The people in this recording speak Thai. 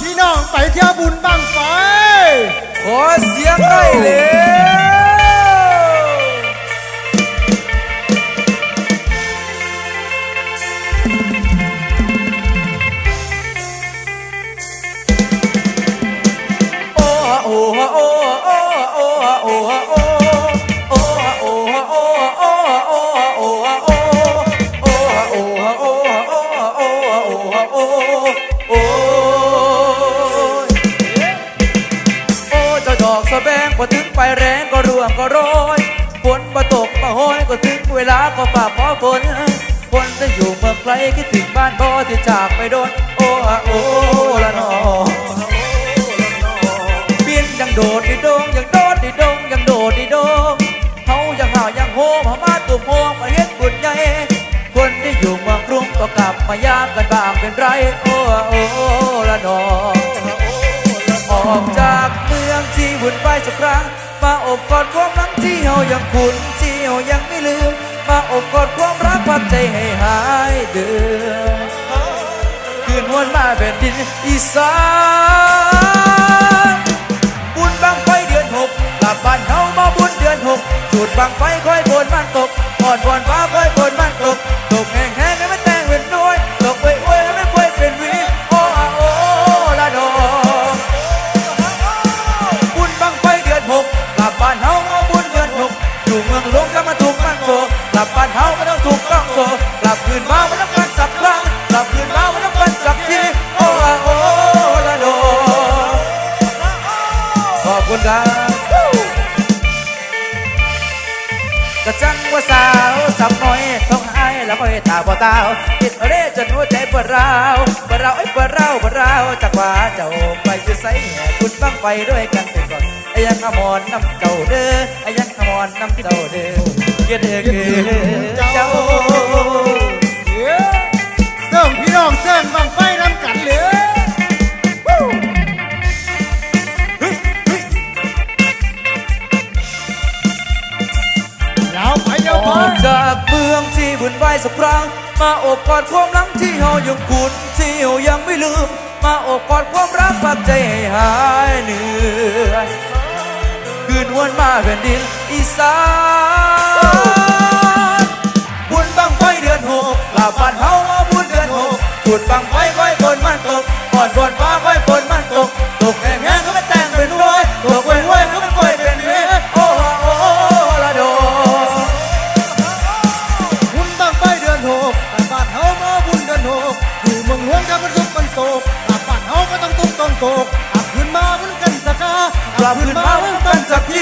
พี่น้องไปเที่ยวบุญบ้างไฟ ขอเสียงได้เลยโอ้ กสะแบงพอถึงไปแรงก็ร่วงก็โรยฝนมาตกมาโหยก็ถึงเวลาก็ฝากขอฝนฝนจะอยู่เมืองไกลคิดถึงบ้านพ่อที่จากไปโดน โอ้อะโอ้ละนอบินยังโดดดิโดงยังโดดดิโดงยังโดดดิโดงเฮายังห่าวยังโฮมามาตุ่มโฮมมาเฮ็ดบุญใหญ่คนที่อยู่เมืองกรุงก็กลับมายามกันบ้างเป็นไร โอ้โอ้ละนอออกจากเมือง ที่วุ่นวายสักครั้ง มาอบกอดความรักที่เฮายังคุ้นที่เฮายังไม่ลืม มาอบกอดความรักพักใจให้หายเดือดคืนวันมาแผ่นดินอีสานบุญบังไฟเดือนหกกลับบ้านเฮามาบุญเดือนหกจุดบังไฟค่อยบนมันตกอ่อนบอนฟ้าค่อยบนมันตกตกแห้งแห้งให้มันแตงเป็นน้อยตกไปอว อยู่เมืองหลวงก็มาถูกมันโกกลับบ้านเฮาไม่ต้องถูกต้องโกกลับคืนมาไม่ต้องการสับครั้งกลับคืนมาไม่ต้องการสักทีโอ้อาโอ้ละดอกขอบคุณครับก็จังว่าสาวสับหน่อยต้องหายแล้วค่อยตาบ่ตาวติดเร่จนหัวใจปวดร้าวปวดร้าวไอ้ปวดร้าวปวดร้าวจากว่าเจ้าไปอยู่ไสแห่คุณบังไปด้วยกันเป็นก่อน ยังขมอนน้ำเจ้าเด้อไอ้ยังขมอนน้ำเจ้าเด้อเกเด้อเกเจ้าเสิ่งพี่น้องเสิ่งบังไฟน้ำกันเลยยาวไปยาวออกจากเมืองที่บุญไหวสักครั้ง มาอบกอดความรักที่เฮายังคุ้นที่เฮายังไม่ลืม มาอบกอดความรักฝากใจให้หายเหนื่อย คืนวนมาแผ่นดินอีสานบุญบังไฟเดือนหกลาบานเฮามาบุญเดือนหกจุดบังไฟค่อยฝนมันตกก่อนฝนฟ้าค่อยฝนมันตกตกแห้งแห้งก็ไม่แต่งเป็นรวยตกเป็นรวยก็ไม่ค่อยเป็นเวโอ้โหโอ้โหละโดบุญบังไฟเดือนหกแต่บ้านเฮามาบุญเดือนหกอยู่เมืองหลวงกันมันสุกมันโศกลับานเฮาก็ต้องทุกต้องโศก Rabbit, Rabbit, Rabbit, Rabbit,